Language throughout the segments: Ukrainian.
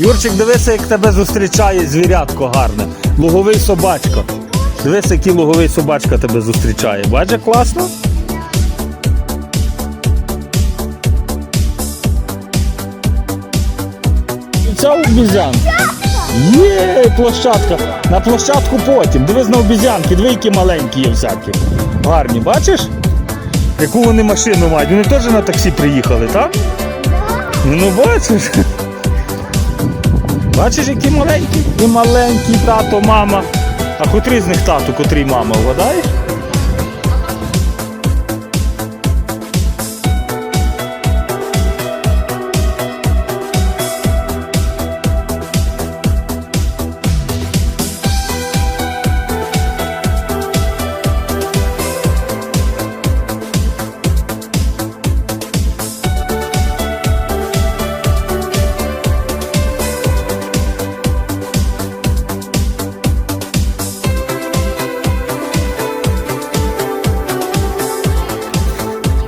Юрчик, дивися, як тебе зустрічає звірятко гарне. Луговий собачка. Дивися, який луговий собачка тебе зустрічає. Бачиш, класно? Ця обізянка. Є, площадка. На площадку потім. Дивись на обізянки, диви, які маленькі є всякі. Гарні, бачиш? Яку вони машину мають? Вони теж на таксі приїхали, так? Ну бачиш. Бачиш, які маленькі? І маленький тато, мама. А котрий з них тато, котрий мама, вгадаєш?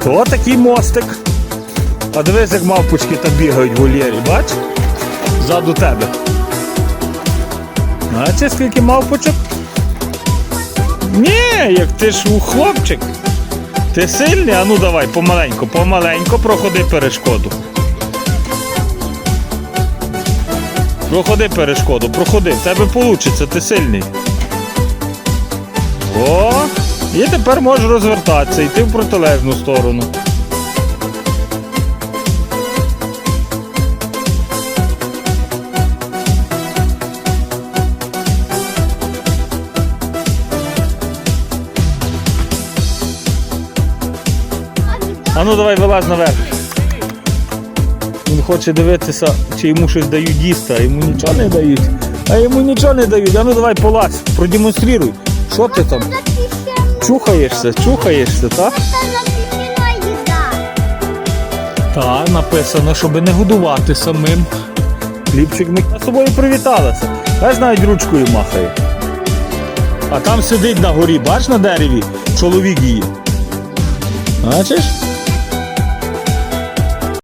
О, такий мостик. А дивись, як мавпочки там бігають в вольєрі, бач? Ззаду тебе. Бачиш, скільки мавпочок? Ні, як ти ж у хлопчик. Ти сильний, а ну давай, помаленько, помаленько проходи перешкоду. Проходи перешкоду, проходи, в тебе вийде, ти сильний. О, і тепер можеш розвертатися, йти в протилежну сторону. А ну давай вилазь наверх. Він хоче дивитися, чи йому щось дають їсти, а йому нічого не дають. А йому нічого не дають. А ну давай полазь, продемонструй. Що ти там? Чухаєшся, чухаєшся, так? Та, написано, щоб не годувати самим. Хлібчик ми з собою привіталася. Аж навіть ручкою махає. А там сидить на горі, бач на дереві, чоловік її. Бачиш?